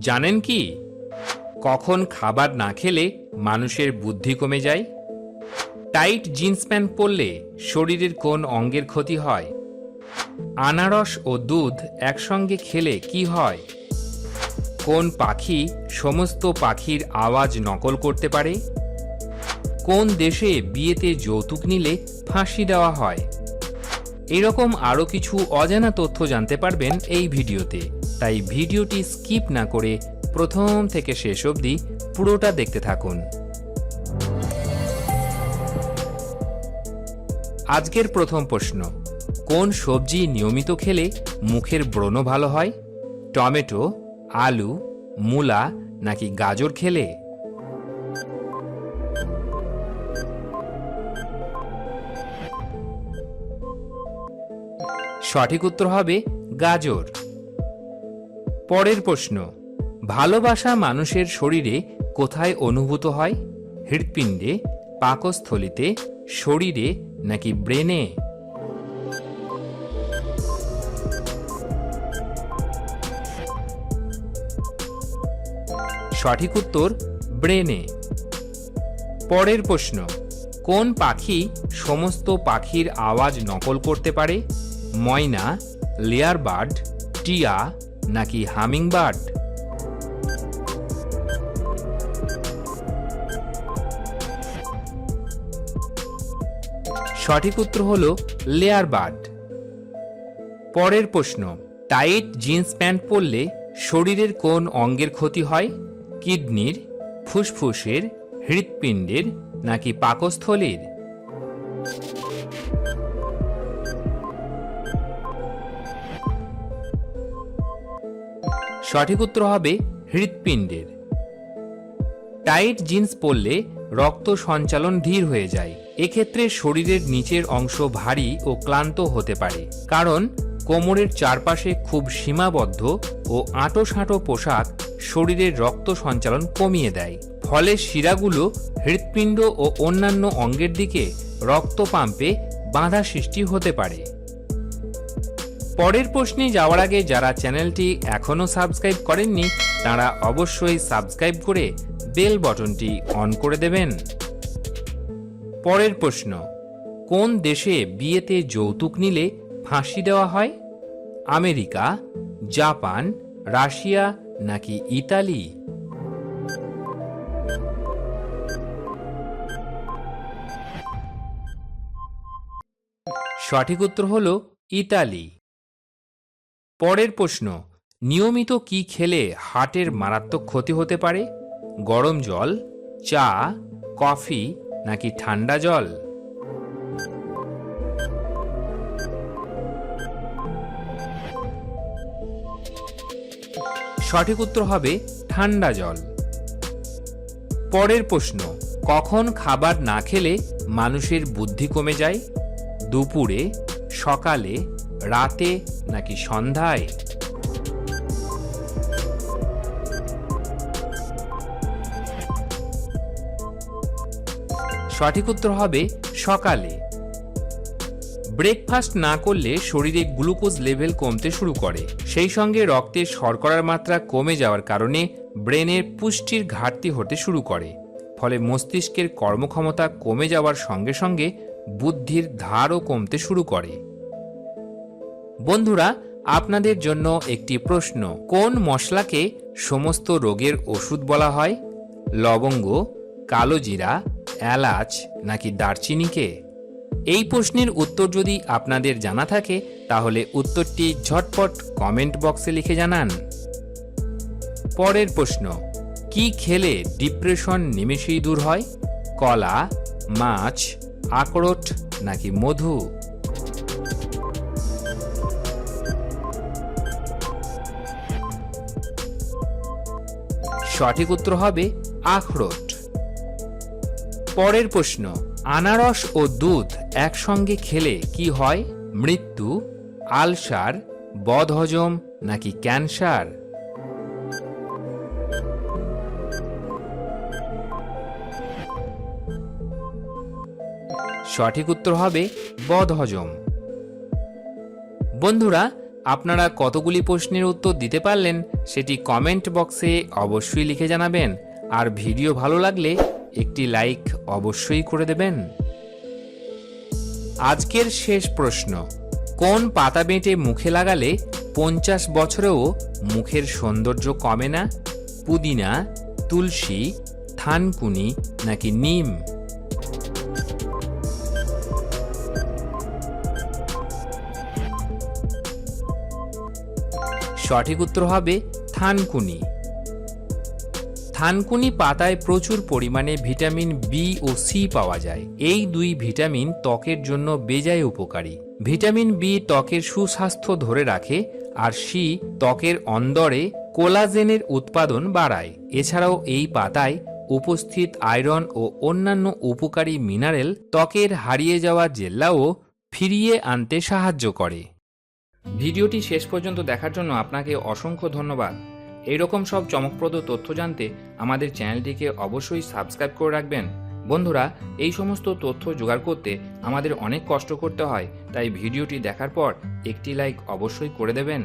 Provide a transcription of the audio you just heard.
জানেন কি? কখন খাবার না খেলে মানুষের বুদ্ধি কমে যায়? টাইট জিন্স প্যান্ট পরলে শরীরের কোন অঙ্গের ক্ষতি হয়? আনারস ও দুধ একসঙ্গে খেলে কি হয়? কোন পাখি সমস্ত পাখির আওয়াজ নকল করতে পারে? কোন দেশে বিয়েতে যৌতুক নিলে ফাঁসি দেওয়া হয়? এরকম আরও কিছু অজানা তথ্য জানতে পারবেন এই ভিডিওতে। তাই ভিডিওটি স্কিপ না করে প্রথম থেকে শেষ অবধি পুরোটা দেখতে থাকুন। আজকের প্রথম প্রশ্ন, কোন সবজি নিয়মিত খেলে মুখের ব্রণ ভালো হয়? টমেটো, আলু, মূলা নাকি গাজর খেলে? সঠিক উত্তর হবে গাজর। পরের প্রশ্ন, ভালোবাসা মানুষের শরীরে কোথায় অনুভূত হয়? হৃৎপিণ্ডে, পাকস্থলিতে, শরীরে নাকি ব্রেনে? সঠিক উত্তর, ব্রেনে। পরের প্রশ্ন, কোন পাখি সমস্ত পাখির আওয়াজ নকল করতে পারে? ময়না, লেয়ারবার্ড, টিয়া নাকি হামিং বার্ড সঠিক উত্তর হল লেয়ার বার্ড পরের প্রশ্ন, টাইট জিন্স প্যান্ট পরলে শরীরের কোন অঙ্গের ক্ষতি হয়? কিডনির, ফুসফুসের, হৃৎপিণ্ডের নাকি পাকস্থলীর? সঠিক উত্তর হবে হৃৎপিণ্ডের। টাইট জিন্স পরলে রক্ত সঞ্চালন ধীর হয়ে যায়। এক্ষেত্রে শরীরের নিচের অংশ ভারী ও ক্লান্ত হতে পারে, কারণ কোমরের চারপাশে খুব সীমাবদ্ধ ও আঁটো সাঁটো পোশাক শরীরের রক্ত সঞ্চালন কমিয়ে দেয়। ফলে শিরাগুলো হৃৎপিণ্ড ও অন্যান্য অঙ্গের দিকে রক্ত পাম্পে বাধা সৃষ্টি হতে পারে। পরের প্রশ্নে যাওয়ার আগে যারা চ্যানেলটি এখনও সাবস্ক্রাইব করেননি, তারা অবশ্যই সাবস্ক্রাইব করে বেল বটনটি অন করে দেবেন। পরের প্রশ্ন, কোন দেশে বিয়েতে যৌতুক নিলে ফাঁসি দেওয়া হয়? আমেরিকা, জাপান, রাশিয়া নাকি ইতালি? সঠিক উত্তর হল ইতালি। পরের প্রশ্ন, নিয়মিত কি খেলে হার্টের মারাত্মক ক্ষতি হতে পারে? গরম জল, চা, কফি নাকি ঠান্ডা জল? সঠিক উত্তর হবে ঠান্ডা জল। পরের প্রশ্ন, কখন খাবার না খেলে মানুষের বুদ্ধি কমে যায়? দুপুরে, সকালে রাতে নাকি সন্ধ্যায়? সঠিক উত্তর হবে সকালে। ব্রেকফাস্ট না করলে শরীরে গ্লুকোজ লেভেল কমতে শুরু করে। সেই সঙ্গে রক্তে শর্করার মাত্রা কমে যাওয়ার কারণে ব্রেনের পুষ্টির ঘাটতি হতে শুরু করে। ফলে মস্তিষ্কের কর্মক্ষমতা কমে যাওয়ার সঙ্গে সঙ্গে বুদ্ধির ধারও কমতে শুরু করে। বন্ধুরা, আপনাদের জন্য একটি প্রশ্ন। কোন মশলাকে সমস্ত রোগের ওষুধ বলা হয়? লবঙ্গ, কালো জিরা, এলাচ নাকি দারচিনিকে? এই প্রশ্নের উত্তর যদি আপনাদের জানা থাকে, তাহলে উত্তরটি ঝটপট কমেন্ট বক্সে লিখে জানান। পরের প্রশ্ন, কি খেলে ডিপ্রেশন নিমেষেই দূর হয়? কলা, মাছ, আখরোট নাকি মধু? সঠিক উত্তর হবে আখরোট। পরের প্রশ্ন, আনারস ও দুধ একসঙ্গে খেলে কি হয়? মৃত্যু, আলসার, বদহজম নাকি ক্যান্সার? সঠিক উত্তর হবে বদহজম। বন্ধুরা আপনারা কতগুলি প্রশ্নের উত্তর দিতে পারলেন সেটি কমেন্ট বক্সে অবশ্যই লিখে জানাবেন। আর ভিডিও ভালো লাগলে একটি লাইক অবশ্যই করে দেবেন। আজকের শেষ প্রশ্ন, কোন পাতা বেঁটে মুখে লাগালে পঞ্চাশ বছরেও মুখের সৌন্দর্য কমে না? পুদিনা, তুলসী, থানকুনি নাকি নিম? সঠিক উত্তর হবে থানকুনি। থানকুনি পাতায় প্রচুর পরিমাণে ভিটামিন বি ও সি পাওয়া যায়। এই দুই ভিটামিন ত্বকের জন্য বেজায় উপকারী। ভিটামিন বি ত্বকের সুস্বাস্থ্য ধরে রাখে আর সি ত্বকের অন্দরে কোলাজেনের উৎপাদন বাড়ায়। এছাড়াও এই পাতায় উপস্থিত আয়রন ও অন্যান্য উপকারী মিনারেল ত্বকের হারিয়ে যাওয়া জেল্লাও ফিরিয়ে আনতে সাহায্য করে। ভিডিওটি শেষ পর্যন্ত দেখার জন্য আপনাকে অসংখ্য ধন্যবাদ। এইরকম সব চমকপ্রদ তথ্য জানতে আমাদের চ্যানেলটিকে অবশ্যই সাবস্ক্রাইব করে রাখবেন। বন্ধুরা, এই সমস্ত তথ্য জোগাড় করতে আমাদের অনেক কষ্ট করতে হয়, তাই ভিডিওটি দেখার পর একটি লাইক অবশ্যই করে দেবেন।